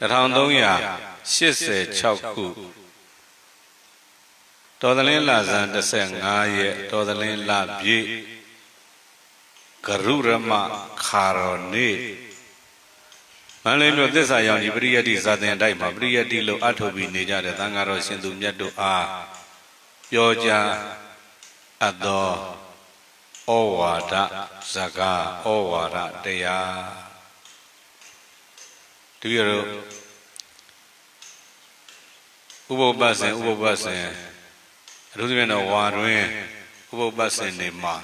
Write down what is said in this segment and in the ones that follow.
1386ခုတော်သလင်းလာဇန်15ရက်တော်သလင်းလာပြည့်ကရုရမခါရောနေမန္တလေးမြို့သစ္စာရောင်ကြီးပရိယတ္တိဇာတင်တိုက်မှာပရိယတ္တိလို့အထုတ်ပြီးနေကြတဲ့သံဃာတော်ရှင်သူမြတ်တို့အားပြောကြားအပ်သောဩဝါဒဇကာဩဝါဒတရား တပည့်တော်ဥပုပ္ပဆင်ဥပုပ္ပဆင်အထူးသဖြင့်တော့ဝါတွင်ဥပုပ္ပဆင်နေမှာ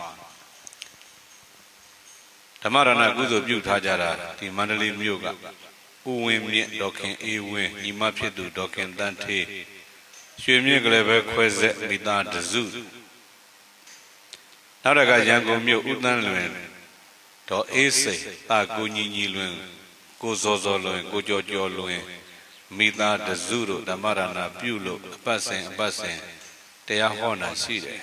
ဓမ္မရဏကုသိုလ်ပြုထားကြတာဒီမန္တလေးမြို့ကဥဝင်းမြင့်ဒေါခင်အေးဝင်းညီမဖြစ်သူဒေါခင်တန်းထေးရွှေမြင့်ကလေးပဲခွဲဆက်မိသားတစုနောက်တကရန်ကုန်မြို့ဥတန်းလွင်ဒေါ်အေးစိန်တာကိုညီညီလွင် ကိုစောစောလွင်ကိုကြောကြောလွင်မိသားတစုတို့ဓမ္မရဏပြုလို့အပတ်စဉ်အပတ်စဉ်တရားဟောတာရှိတယ်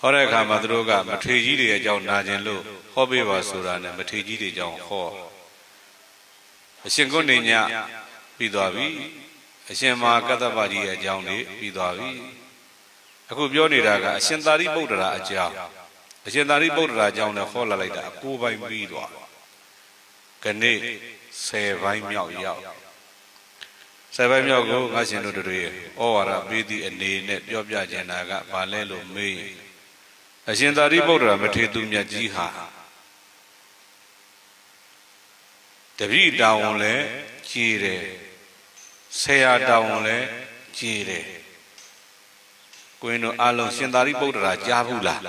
ဟောတဲ့အခါမှာသူတို့ကမထေကြီးတွေအကြောင်းနာကျင်လို့ဟောပေးပါဆိုတာနဲ့မထေကြီးတွေအကြောင်းဟောအရှင်ကုဏ္ဏညပြီးသွားပြီအရှင်မဟာကတ္တပကြီးရဲ့အကြောင်းတွေပြီးသွားပြီအခုပြောနေတာကအရှင်သာရိပုတ္တရာအကြောင်းအရှင်သာရိပုတ္တရာအကြောင်းနဲ့ဟောလာလိုက်တာအကိုပိုင်းပြီးသွား ခဏိ10ပိုင်းမြောက်ရောက်ဆယ်ပိုင်းမြောက်ကိုငါရှင်တို့တို့ရဲ့ဩဝါဒပေးသည့်အနေနဲ့ပြောပြချင်တာကဘာလဲလို့မေးအရှင်သာရိပုတ္တရာမထေရသူမြတ်ကြီးဟာတပည့်တောင်းလဲကြည်တယ်ဆရာတောင်းလဲကြည်တယ်ကိုင်းတို့အလုံးရှင်သာရိပုတ္တရာကြားဘူးလား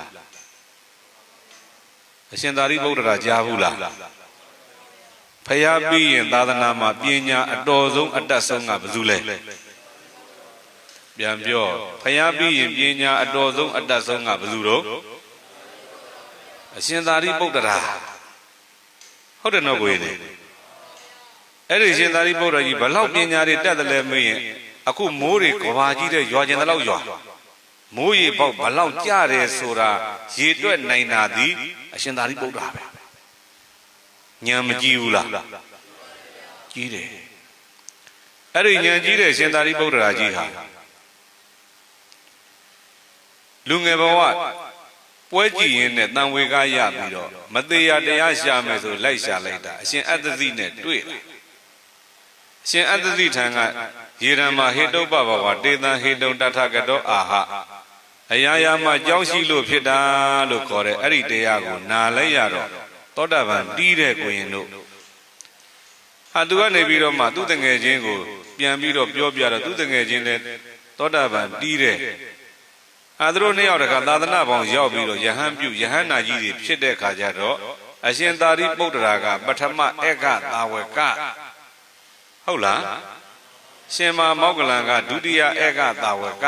အရှင်သာရိပုတ္တရာကြားဘူးလား ဖျားပြီးရင်သာသနာမှာပညာအတော်ဆုံးအတတ်ဆုံးကဘယ်သူလဲပြန်ပြောဖျားပြီးရင်ပညာအတော်ဆုံးအတတ်ဆုံးကဘယ်သူတော့အရှင်သာရိပုတ္တရာဟုတ်တယ်နော်ကိုရင်အဲ့ဒီရှင်သာရိပုတ္တရာကြီးဘလောက်ပညာတွေတတ်တယ်လဲမေးရင်အခုမိုးတွေကဘာကြီးတဲ့ရွာကျင်တဲ့လောက်ရွာမိုးရေပေါက်ဘလောက်ကြတယ်ဆိုတာရေတွက်နိုင်တာသည်အရှင်သာရိပုတ္တရာပဲ ညံမကြည့်ဘူးလားကြီးတယ်အဲ့ဒီညံကြီးတဲ့ရှင်သာရိပုတ္တရာကြီးဟာလူငယ်ဘဝပွဲကြည့်ရင်နဲ့တန်ဝေကားရပြီးတော့မသေးရတရားရှာမယ်ဆိုလိုက်ရှာလိုက်တာအရှင်အတ္တဇိနဲ့တွေ့တာအရှင်အတ္တဇိထံကရေရံမှာဟေတုပ္ပဘဝတေတံဟေတုံတထကတောအာဟအရာရာမှာကြောင်းရှိလို့ဖြစ်တာလို့ခေါ်တဲ့အဲ့ဒီတရားကိုနားလိုက်ရတော့ သောတာပန်တီးတဲ့ကိုရင်တို့ဟာသူကနေပြီးတော့မှသူ့တငယ်ချင်းကိုပြန်ပြီးတော့ပြောပြတော့သူ့တငယ်ချင်းလည်းသောတာပန်တီးတဲ့ဟာသူတို့နှစ်ယောက်တခါသာသနာပေါင်းရောက်ပြီးတော့ယဟန်ပြုယဟန်နာကြီးတွေဖြစ်တဲ့ခါကျတော့အရှင်သာရိပုတ္တရာကပထမဧကသာဝကဟုတ်လားရှင်မမောက္ကလံကဒုတိယဧကသာဝက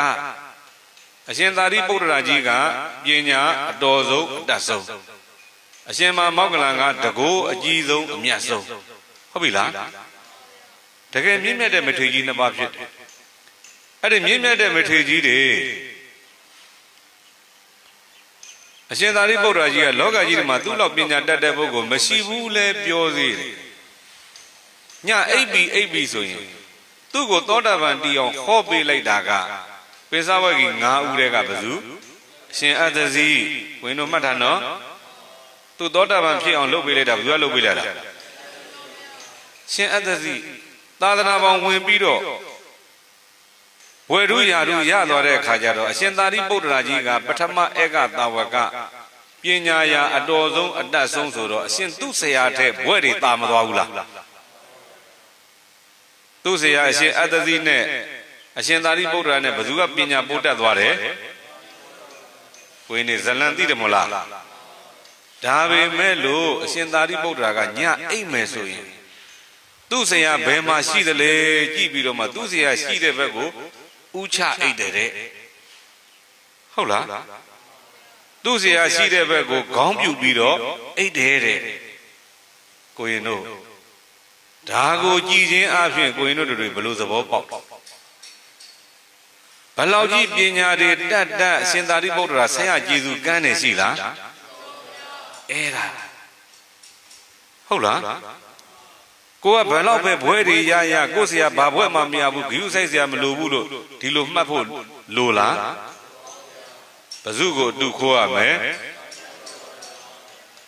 အရှင်သာရိပုတ္တရာကြီးကပညာအတော်ဆုံးအတတ်ဆုံး အရှင်မမောက္ကလံကတကိုးအကြီးဆုံးအမြတ်ဆုံးဟုတ်ပြီလားတကယ်မြင့်မြတ်တဲ့မထေရကြီးနှစ်ပါးဖြစ်တယ်အဲ့ဒီမြင့်မြတ်တဲ့မထေရကြီးတွေအရှင်သာရိပုတ္တရာကြီးကလောကကြီးထဲမှာသူ့လောက်ပညာတတ်တဲ့ပုဂ္ဂိုလ်မရှိဘူးလဲပြောသေးတယ်ညအိပ်ပြီးအိပ်ပြီးဆိုရင်သူ့ကိုသောတာပန်တီအောင်ဟောပေးလိုက်တာကပိဿဝဂီ9ဦးတဲ့ကဘယ်သူအရှင်အတ္တဇီဝင်းတို့မှတ်ထားနော် သူသောတာပန်ဖြစ်အောင်လုပ်ပေးလိုက်တာဘယ်သူကလုပ်ပေးလိုက်တာရှင်အတ္တဇိသာသနာပေါင်းဝင်ပြီးတော့ဝေရုယာရုရသွားတဲ့အခါကျတော့အရှင်သာရိပုတ္တရာကြီးကပထမဧကသာဝကပညာရာအတော်ဆုံးအတတ်ဆုံးဆိုတော့အရှင်သူ့ဆရာတဲ့ဘွဲ့တွေတာမသွားဘူးလားသူ့ဆရာအရှင်အတ္တဇိနဲ့အရှင်သာရိပုတ္တရာနဲ့ဘယ်သူကပညာပို့တတ်သွားတယ်ကိုင်းနေဇလန်သိတယ်မလား ဒါပေမဲ့လို့အရှင်သာရိပုတ္တရာကညအိတ်မယ်ဆိုရင်သူ့ဆရာဘယ်မှာရှိသလဲကြည့်ပြီးတော့မှသူ့ဆရာရှိတဲ့ဘက်ကိုဥချအိတ်တယ်တဲ့ဟုတ်လားသူ့ဆရာရှိတဲ့ဘက်ကိုခေါင်းပြုတ်ပြီးတော့အိတ်တယ်တဲ့ကိုရင်တို့ဒါကိုကြည်ချင်းအဖြစ်ကိုရင်တို့တွေဘယ်လိုသဘောပေါက်ဘလောက်ကြီးပညာတွေတတ်တတ်အရှင်သာရိပုတ္တရာဆရာကျေစုကမ်းနေရှိလား အဲ့ဒါဟုတ်လားကိုကဘယ်တော့ပဲဘွဲတွေရရကိုဆရာဘာဘွဲမှမရဘူးဂယုဆိုင်ဆရာမလိုဘူးလို့ဒီလိုမှတ်ဖို့လိုလားဘဇုကိုအတူခိုးရမယ်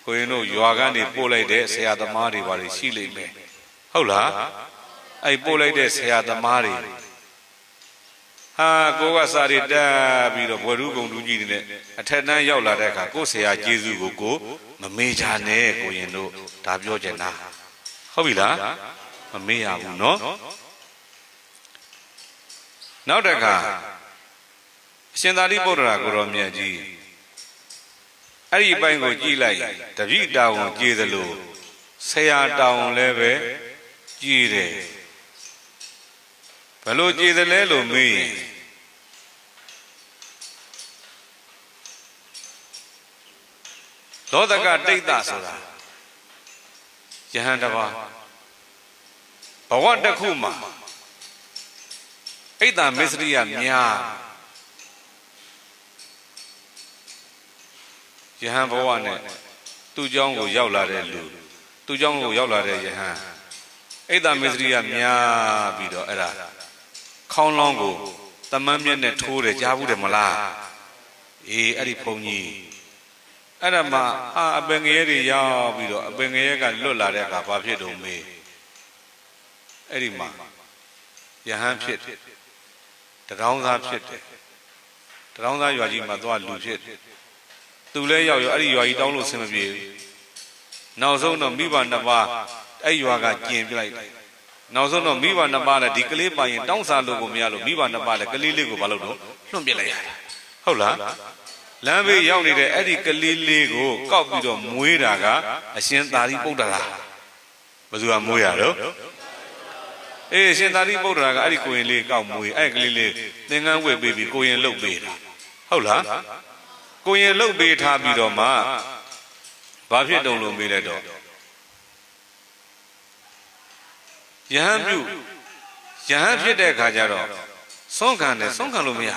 ကိုရင်တို့ရွာကနေပို့လိုက်တဲ့ဆရာသမားတွေဘာတွေရှိလိမ့်မယ်ဟုတ်လားအဲ့ပို့လိုက်တဲ့ဆရာသမားတွေ ဟာကိုကစာရီတက်ပြီးတော့ဘွယ်ရူးကုံတူးကြီးနေတဲ့အထက်တန်းရောက်လာတဲ့အခါကိုဆရာကျေးဇူးကိုကိုမမေ့ချနဲ့ကိုရင်တို့ဒါပြောချင်တာဟုတ်ပြီလားမမေ့ရဘူးเนาะနောက်တစ်ခါအရှင်သာရိပုတ္တရာကိုရောမြတ်ကြီးအဲ့ဒီအပိုင်းကိုကြည့်လိုက်တပိတောင်ကြည်သလိုဆရာတောင်လည်းပဲကြည်တယ်ဘယ်လိုကြည်သလဲလို့မေးရင် လောဒကတိတ်တဆိုတာယဟန်တပါဘဝတစ်ခုမှာအိတ်တာမစ္စရိယများယဟန်ဘဝနဲ့သူ့เจ้าကိုရောက်လာတဲ့လူသူ့เจ้าကိုရောက်လာတဲ့ယဟန်အိတ်တာမစ္စရိယများပြီးတော့အဲ့ဒါခေါင်းလောင်းကိုတမန်းမြက်နဲ့ထိုးတယ်ကြားဘူးတယ်မလားအေးအဲ့ဒီဘုံကြီး အဲ့ဒါမှအာအပင်ငရဲတွေရောက်ပြီးတော့အပင်ငရဲကလွတ်လာတဲ့အခါဘာဖြစ်တုံမေးအဲ့ဒီမှာယဟန်ဖြစ်တရောင်းသားဖြစ်တယ်တရောင်းသားရွာကြီးမှာသွားလူဖြစ်သူလဲရောက်ရောအဲ့ဒီရွာကြီးတောင်းလို့ဆင်မပြေဘူးနောက်ဆုံးတော့မိဘနှစ်ပါးအဲ့ရွာကကျင်ပြလိုက်တယ်နောက်ဆုံးတော့မိဘနှစ်ပါးလည်းဒီကလေးပိုင်ရင်တောင်းစားလို့ကိုမရလို့မိဘနှစ်ပါးလည်းကလေးလေးကိုမလုပ်တော့လွှတ်ပြလိုက်ရတယ်ဟုတ်လား လမ်းဘေးရောက်နေတဲ့အဲ့ဒီကလေးလေးကိုကောက်ပြီးတော့မွေးတာကအရှင်သာရိပုတ္တရာဘယ်သူကမွေးရတော့အေးရှင်သာရိပုတ္တရာကအဲ့ဒီကိုရင်လေးကောက်မွေးအဲ့ကလေးလေးသင်္ကန်းဝတ်ပေးပြီးကိုရင်လှုပ်ပေးတာဟုတ်လားကိုရင်လှုပ်ပေးထားပြီးတော့မှဘာဖြစ်တုံလို့မေးလိုက်တော့ယဟန်ပြုယဟန်ဖြစ်တဲ့ခါကျတော့ဆုံးခံတယ်ဆုံးခံလို့မရ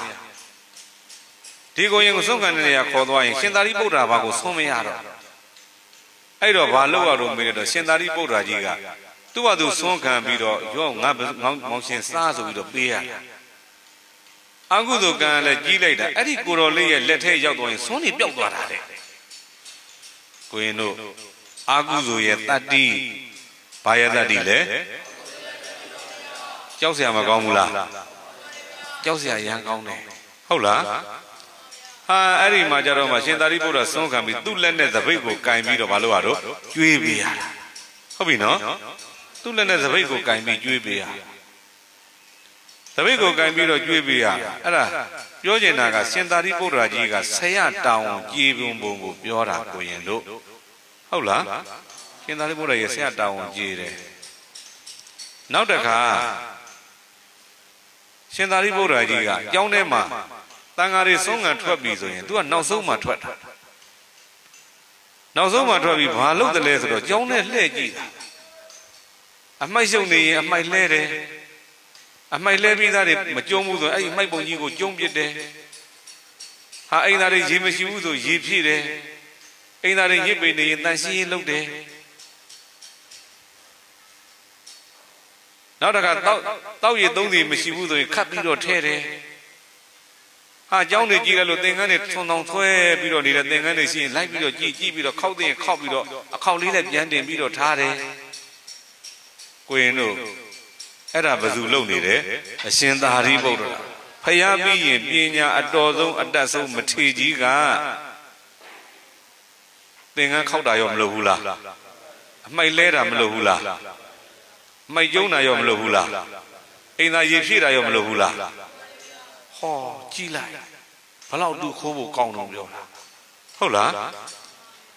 ဒီကိုရင်ကိုဆုံးခံတဲ့နေရာခေါ်သွားရင်ရှင်သာရိပုတ္တရာဘာကိုဆုံးမရတော့အဲ့တော့ဘာလို့ရတော့မေးတော့ရှင်သာရိပုတ္တရာကြီးကသူ့ဟာသူဆုံးခံပြီးတော့ရောငါမောင်ရှင်စားဆိုပြီးတော့ပေးရတယ်အကုသိုလ်ကံလည်းကြီးလိုက်တာအဲ့ဒီကိုတော်လေးရဲ့လက်ထဲရောက်သွားရင်ဆုံးနေပျောက်သွားတာတဲ့ကိုရင်တို့အာကုသိုလ်ရဲ့တတ္တိဘာရဲ့တတ္တိလဲကြောက်เสียမကောင်းဘူးလားကြောက်เสียရမ်းကောင်းတယ်ဟုတ်လား ဟာအဲ့ဒီမှာကြတော့မှရှင်သာရိပုတ္တရာဆုံးခံပြီးသူ့လက်နဲ့သပိတ်ကိုကင်ပြီးတော့မလုပ်ရတော့ကျွေးပေးရတာဟုတ်ပြီနော်သူ့လက်နဲ့သပိတ်ကိုကင်ပြီးကျွေးပေးရသပိတ်ကိုကင်ပြီးတော့ကျွေးပေးရအဲ့ဒါပြောချင်တာကရှင်သာရိပုတ္တရာကြီးကဆရတောင်ကြည်ပုံပုံကိုပြောတာကိုရင်တို့ဟုတ်လားရှင်သာရိပုတ္တရာရဲ့ဆရတောင်ကြည်တယ်နောက်တစ်ခါရှင်သာရိပုတ္တရာကြီးကကျောင်းထဲမှာ တန်ဃာတွေဆုံးငံထွက်ပြီဆိုရင် तू ကနောက်ဆုံးမှထွက်တာနောက်ဆုံးမှထွက်ပြီးဘာလုပ်တယ်လဲဆိုတော့ကျောင်းထဲလှည့်ကြည့်တာအမိုက်ရှုံနေရင်အမိုက်လဲတယ်အမိုက်လဲပြီးသားတွေမကြုံဘူးဆိုရင်အဲ့ဒီမိုက်ပုံကြီးကိုကျုံပစ်တယ်ဟာအိမ်သားတွေရေမရှိဘူးဆိုရေဖြည့်တယ်အိမ်သားတွေရစ်ပေနေရင်တန်ရှင်းရေးလုပ်တယ်နောက်တစ်ခါတောက်တောက်ရည်သုံးစီမရှိဘူးဆိုရင်ခတ်ပြီးတော့ထဲတယ် ဟာเจ้าတွေကြည့်လိုက်လို့သင်္ကန်းတွေထွန်တောင်ဆွဲပြီးတော့နေတဲ့သင်္ကန်းတွေရှိရင်လိုက်ပြီးတော့ကြည့်ကြည့်ပြီးတော့ခောက်သိရင်ခောက်ပြီးတော့အခေါက်လေးနဲ့ပြန်တင်ပြီးတော့ထားတယ်ကိုရင်တို့အဲ့ဒါဘယ်သူလုပ်နေတယ်အရှင်သာရိပုတ္တရာဖျားပြီးရင်ပညာအတော်ဆုံးအတတ်ဆုံးမထေကြီးကသင်္ကန်းခောက်တာရောမလုပ်ဘူးလားအမိုက်လဲတာမလုပ်ဘူးလားမိုက်ကျုံတာရောမလုပ်ဘူးလားအိမ်သာရေဖြည့်တာရောမလုပ်ဘူးလား ဟောကြည်လိုက်ဘလောက်တူခိုးဖို့ကောင်းတော့ပြောတာဟုတ်လား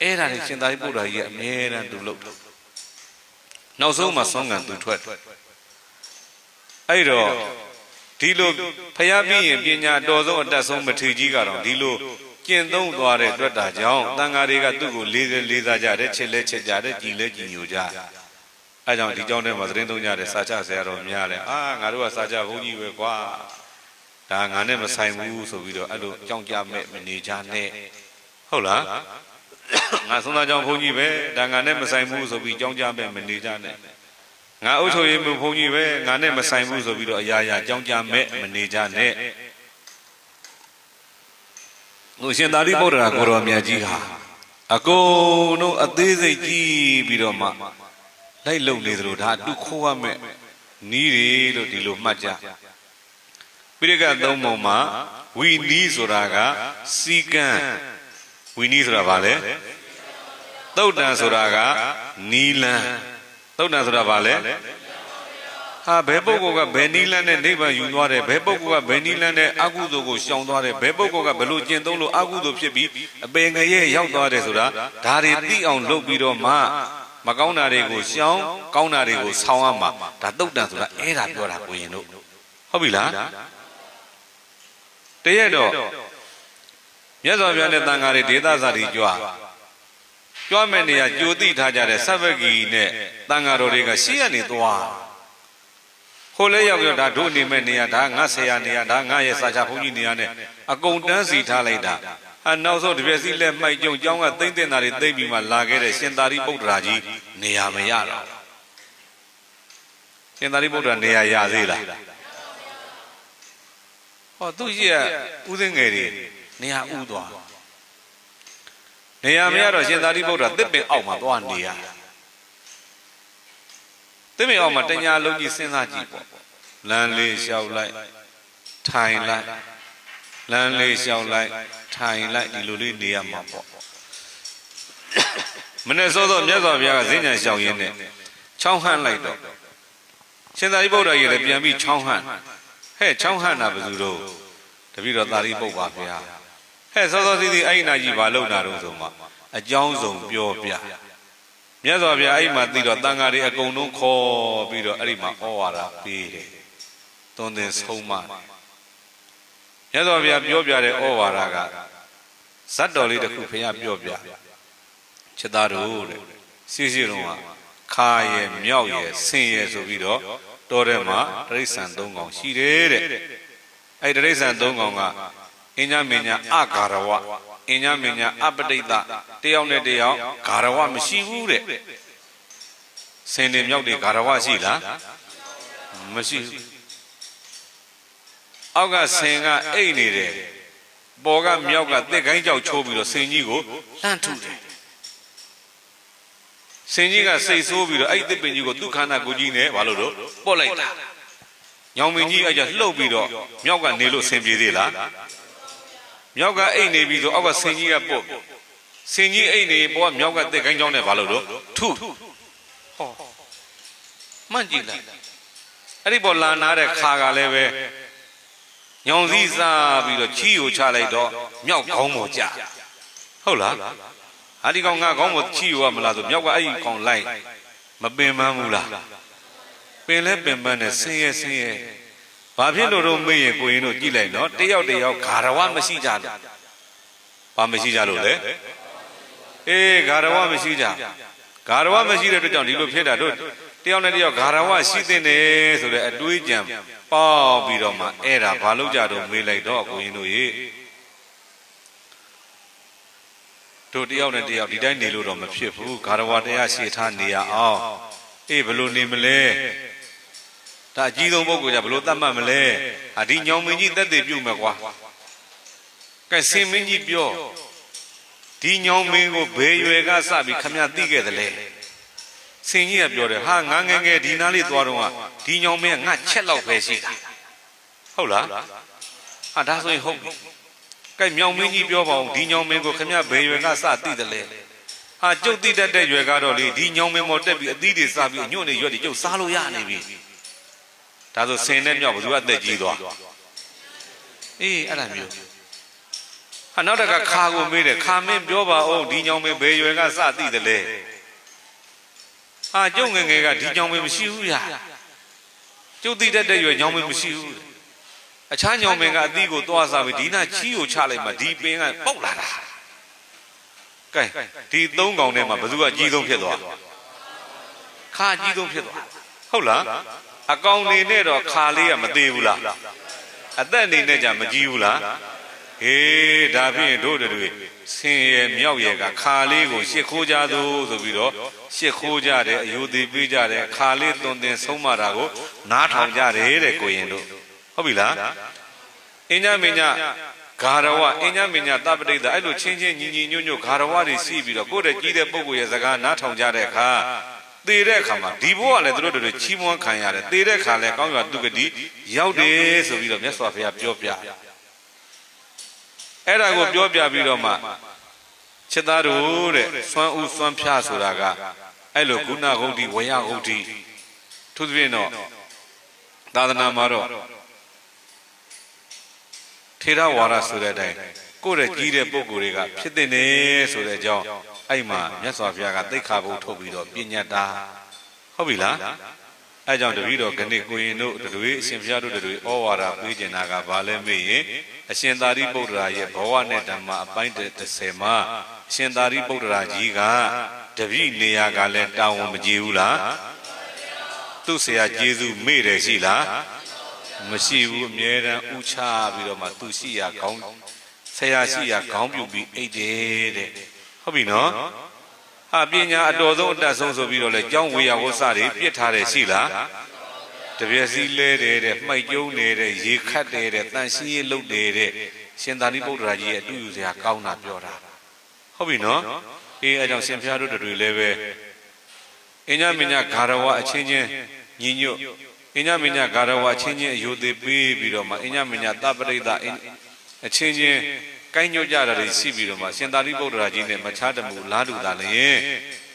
အဲ့ဒါနဲ့ရှင်သာရိပုတ္တရာကြီးကအမြဲတမ်းသူလုပ်တယ်နောက်ဆုံးမှဆုံးငံသူထွက်အဲ့တော့ဒီလိုဖျားပြီးရင်ပညာတော်ဆုံးအတတ်ဆုံးမထေကြီးကတော့ဒီလိုကျင့်သုံးသွားတဲ့အတွက်တာကြောင့်တန်ဃာတွေကသူ့ကိုလေးလေးစားကြတယ်ချစ်လဲချစ်ကြတယ်ကြည်လဲကြည်ညိုကြအဲကြောင့်ဒီကြောင်းထဲမှာသတင်းသုံးကြတယ်စာချဆရာတော်များတယ်အာငါတို့ကစာချဘုန်းကြီးပဲကွာ ဒါငါနဲ့မဆိုင်ဘူးဆိုပြီးတော့အဲ့လိုကြောင်းကြမဲ့မနေကြနဲ့ဟုတ်လားငါဆုံးသားကြောင့်ဘုန်းကြီးပဲဒါငါနဲ့မဆိုင်ဘူးဆိုပြီးကြောင်းကြမဲ့မနေကြနဲ့ငါအုပ်ချုပ်ရေးမှုဘုန်းကြီးပဲငါနဲ့မဆိုင်ဘူးဆိုပြီးတော့အရာရာကြောင်းကြမဲ့မနေကြနဲ့ဟိုရှင်သာရိပုတ္တရာကိုရောမြတ်ကြီးဟာအကုန်လုံးအသေးစိတ်ကြည့်ပြီးတော့မှလိုက်လုံနေသလိုဒါအတုခိုးရမဲ့နီးတွေလို့ဒီလိုမှတ်ကြ ပိရိကသုံးပုံမှာဝီနီးဆိုတာကစီကံဝီနီးဆိုတာဘာလဲသုတ်တန်ဆိုတာကနီလန်းသုတ်တန်ဆိုတာဘာလဲဟာဘယ်ပုဂ္ဂိုလ်ကဘယ်နီလန်းနဲ့နိဗ္ဗာန်ယူသွားတယ်ဘယ်ပုဂ္ဂိုလ်ကဘယ်နီလန်းနဲ့အကုသိုလ်ကိုရှောင်သွားတယ်ဘယ်ပုဂ္ဂိုလ်ကဘယ်လိုကျင့်သုံးလို့အကုသိုလ်ဖြစ်ပြီးအပင်ငရဲရောက်သွားတယ်ဆိုတာဒါတွေသိအောင်လုပ်ပြီးတော့မှမကောင်းတာတွေကိုရှောင်ကောင်းတာတွေကိုဆောင်းရမှာဒါသုတ်တန်ဆိုတာအဲ့ဒါပြောတာကိုရင်တို့ဟုတ်ပြီလား တရက်တော့မြတ်စွာဘုရားနဲ့တန်ဃာတွေဒေသစာတွေကြွားကြွားမဲ့နေရကြိုသိထားကြတဲ့ဆဗ္ဗဂီနဲ့တန်ဃာတော်တွေကရှေ့ကနေသွားဟိုလဲရောက်ရောက်ဒါတို့နေမဲ့နေရဒါငါဆရာနေရဒါငါရဲ့စာချဘုန်းကြီးနေရနဲ့အကုန်တန်းစီထားလိုက်တာအနောက်ဆုံးတပြည့်စီလက်မှိုက်ကြုံကျောင်းကသိမ့်တင်တာတွေသိမ့်ပြီးမှလာခဲ့တဲ့ရှင်သာရိပုတ္တရာကြီးနေရာမရတော့ရှင်သာရိပုတ္တရာနေရာရသေးလား ဟောသူရှိရဥစဉ်ငယ်တွေနေရာဥသွားနေရာမရတော့ရှင်သာရိပုတ္တရာတစ်ပင်အောက်မှာသွားနေရတစ်ပင်အောက်မှာတညာလုံးကြီးစဉ်းစားကြည့်ပေါ့လမ်းလေးလျှောက်လိုက်ထိုင်လိုက်လမ်းလေးလျှောက်လိုက်ထိုင်လိုက်ဒီလိုလေးနေရမှာပေါ့မနေ့စောစောမြတ်စွာဘုရားကဈဉ္ညာလျှောက်ရင်းနဲ့ချောင်းဟန့်လိုက်တော့ရှင်သာရိပုတ္တရာကြီးလည်းပြန်ပြီးချောင်းဟန့် ဟဲ့ချောင်းဟန့်တာဘယ်သူတော့တပည့်တော်သာရိပုတ္တပါဗျာဟဲ့စောစောစီးစီးအဲ့ဒီနာကြီးဘာလုပ်တာတော့ဆိုမှအကြောင်းစုံပြောပြမြတ်စွာဘုရားအဲ့ဒီမှာသိတော့တန်ဃာတွေအကုန်လုံးခေါ်ပြီးတော့အဲ့ဒီမှာဩဝါဒပေးတယ်သွန်သင်ဆုံးမမြတ်စွာဘုရားပြောပြတဲ့ဩဝါဒကဇတ်တော်လေးတစ်ခုဘုရားပြောပြချက်သားတို့တဲ့စီစီတော်ကခါရဲ့မြောက်ရဲ့ဆင်ရဲ့ဆိုပြီးတော့ တော်ထဲမှာတရိษံ၃កောင်ရှိတယ်တဲ့အဲ့တရိษံ၃កောင်ကအင်းညမင်းညာအဂါရဝအင်းညမင်းညာအပဋိတတယောက်နဲ့တယောက်ဂါရဝမရှိဘူးတဲ့ဆင်တွေမြောက်တွေဂါရဝရှိလားမရှိဘူးအောက်ကဆင်ကအိတ်နေတယ်ပေါ်ကမြောက်ကတစ်ကိုင်းကြောက်ချိုးပြီးတော့ဆင်ကြီးကိုလှမ်းထုတယ် ဆင်ကြီးကစိတ်ဆိုးပြီးတော့အဲ့ဒီတစ်ပင်ကြီးကိုသူ့ခန္ဓာကိုယ်ကြီးနဲ့ဘာလို့တော့ပုတ်လိုက်တာညောင်မင်းကြီးအဲ့ကျလှုပ်ပြီးတော့မြောက်ကနေလို့ဆင်ပြေသေးလားမြောက်ကအိတ်နေပြီးဆိုအောက်ကဆင်ကြီးကပုတ်ဆင်ကြီးအိတ်နေပေါ်ကမြောက်ကတစ်ကိုင်းကြောင်းနဲ့ဘာလို့တော့ထုဟောမှန်ကြည့်လိုက်အဲ့ဒီပေါ်လာနာတဲ့ခါကလည်းပဲညောင်စည်းစားပြီးတော့ချီကိုချလိုက်တော့မြောက်ခေါင်းပေါ်ကြဟုတ်လား ဟာဒီကောင်ငါခေါင်းပေါ်ချီရမလားဆိုမြောက်ကအဲ့ဒီကောင်လိုက်မပင်ပန်းဘူးလားပင်လဲပင်ပန်းနဲ့ဆင်းရဲဆင်းရဲဘာဖြစ်လို့တော့မေ့ရင်ကိုရင်တို့ကြည့်လိုက်နော်တယောက်တယောက်ဂါရဝမရှိကြလို့ဘာမရှိကြလို့လဲအေးဂါရဝမရှိကြဂါရဝမရှိတဲ့အတွက်ကြောင့်ဒီလိုဖြစ်တာတို့တယောက်နဲ့တယောက်ဂါရဝရှိတဲ့နေဆိုတဲ့အတွေးကြံပေါက်ပြီးတော့မှအဲ့ဒါဘာလို့ကြတော့မေးလိုက်တော့ကိုရင်တို့ရေ တို့တယောက်နဲ့တယောက်ဒီတိုင်းနေလို့တော့မဖြစ်ဘူးဂါရဝတရားရှေ့ထားနေရအောင်အေးဘလို့နေမလဲဒါအကြီးဆုံးပုဂ္ဂိုလ်ကြဘလို့တတ်မှတ်မလဲဟာဒီညောင်မင်းကြီးတက်တည်ပြုတ်မယ်ကွာကဲစင်မင်းကြီးပြောဒီညောင်မင်းကိုဘယ်ရွယ်ကစပြီးခမရသိခဲ့တယ်လဲစင်ကြီးကပြောတယ်ဟာငါငယ်ငယ်ဒီနားလေးသွားတော့ဒီညောင်မင်းကငါချက်လောက်ပဲရှိတာဟုတ်လားဟာဒါဆိုရင်ဟုတ်ပြီ ကဲမြောင်မင်းကြီးပြောပါဦးဒီညောင်မင်းကိုခမရဘယ်ရွယ်ကစသိတယ်လဲဟာကျုပ်သိတတ်တဲ့ရွယ်ကတော့လေဒီညောင်မင်းမော်တက်ပြီးအသီးတွေစားပြီးအညွန့်တွေရွက်တွေကျုပ်စားလို့ရနေပြီဒါဆိုဆင်နဲ့မြောက်ဘယ်သူကအသက်ကြီးသွားအေးအဲ့ဒါမျိုးဟာနောက်တကခါကိုမေးတယ်ခါမင်းပြောပါဦးဒီညောင်မင်းဘယ်ရွယ်ကစသိတယ်လဲဟာကျုပ်ငယ်ငယ်ကဒီညောင်မင်းမရှိဘူးရာကျုပ်သိတတ်တဲ့ရွယ်ညောင်မင်းမရှိဘူး အခြားညောင်မင်းကအသီးကိုသွားစားပြီးဒီနာချီးကိုချလိုက်မှဒီပင်ကပုတ်လာတာကဲဒီသုံးကောင်ထဲမှာဘယ်သူကအကြီးဆုံးဖြစ်သွားခါကြီးဆုံးဖြစ်သွားဟုတ်လားအကောင်နေနဲ့တော့ခါလေးကမသေးဘူးလားအသက်အနေနဲ့じゃမကြီးဘူးလားဟေးဒါဖြင့်တို့တွေဆင်းရဲမြောက်ရဲကခါလေးကို ရှစ်ခိုးကြသို့ဆိုပြီးတော့ရှစ်ခိုးကြတယ်အယုသေးပေးကြတယ်ခါလေးသွန်သင်ဆုံးမတာကို နားထောင်ကြတယ်တဲ့ကိုရင်တို့ ဟုတ်ပြီလားအင်းညမင်းညဂါရဝအင်းညမင်းညတပတိတ်အဲ့လိုချင်းချင်းညီညီညွတ်ညွတ်ဂါရဝတွေစီးပြီးတော့ကိုယ့်တဲ့ကြီးတဲ့ပုဂ္ဂိုလ်ရဲ့စကားနားထောင်ကြတဲ့အခါသေတဲ့အခါမှာဒီဘဝကလည်းတို့တို့ချီးမွမ်းခံရတယ်သေတဲ့အခါလည်းကောင်းရွာသူကတိရောက်တယ်ဆိုပြီးတော့မြတ်စွာဘုရားပြောပြအဲ့ဒါကိုပြောပြပြီးတော့မှချက်သားတို့တဲ့စွမ်းဥစွမ်းဖြဆိုတာကအဲ့လိုဂုဏဂုတ်တိဝယဂုတ်တိသူသဖြင့်တော့သာသနာမှာတော့ ထေရဝါဒဆိုတဲ့အတိုင်းကိုယ့်ရဲ့ကြီးတဲ့ပုံကိုယ်တွေကဖြစ်တဲ့နေဆိုတဲ့အကြောင်းအဲ့မှာမြတ်စွာဘုရားကသိက္ခာပုဒ်ထုတ်ပြီးတော့ပြညတ်တာဟုတ်ပြီလားအဲကြောင့်တပည့်တော်ခဏကိုရင်တို့တွေအရှင်ဘုရားတို့တွေဩဝါဒပေးကျင်တာကဘာလဲမေးရင်အရှင်သာရိပုတ္တရာရဲ့ဘဝနဲ့ဓမ္မအပိုင်း30မှာအရှင်သာရိပုတ္တရာကြီးကတပည့်နေရာကလည်းတာဝန်မကြီးဘူးလားသူ့ဆရာကျေးဇူးမေ့တယ်ရှိလား မရှိဘူးအမြဲတမ်းဥချပြီးတော့မှသူရှိရာကောင်းဆရာရှိရာခေါင်းပြုတ်ပြီးအိတ်တယ်တဲ့ဟုတ်ပြီနော်ဟာပညာအတော်ဆုံးအတတ်ဆုံးဆိုပြီးတော့လေကျောင်းဝေယဝဆတွေပြစ်ထားတယ်ရှိလားတပြက်စီလဲတယ်တဲ့မှိုက်ကျုံနေတဲ့ရေခတ်တယ်တဲ့တန်ရှင်းရေးလုပ်တယ်တဲ့ရှင်သာရိပုတ္တရာကြီးရဲ့အတူယူစရာကောင်းတာပြောတာဟုတ်ပြီနော်အေးအဲကြောင့်ရှင်ဖျားတို့တွေလည်းပဲအညမညဂါရဝအချင်းချင်းညီညွတ် အညမညဂါရဝအချင်းချင်းအယုသေးပေးပြီးတော့မှအညမညတပရိဒအချင်းချင်းကိုင်းညွတ်ကြတာတွေရှိပြီးတော့မှရှင်သာရိပုတ္တရာကြီးနဲ့မချတမှုလားတူတာလည်း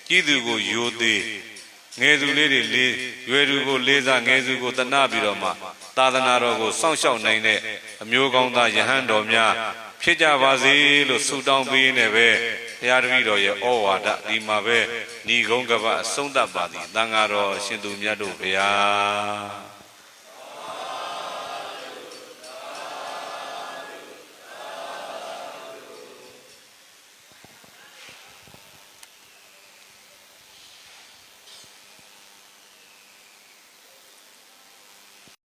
ကြီးသူကိုယိုသေးငယ်သူလေးတွေလေးရွယ်သူကိုလေးစားငယ်သူကိုတနာပြီးတော့မှသာသနာတော်ကိုစောင့်ရှောက်နိုင်တဲ့အမျိုးကောင်းသားယဟန်တော်များ ဖြစ်ကြပါစေလို့ဆုတောင်းပေးနေပဲဘုရားတပည့်တော်ရဲ့ဩဝါဒဒီမှာပဲဏီကုံကပအဆုံးသတ်ပါသည်တန်ဃာတော်ရှင်သူမြတ်တို့ဘုရား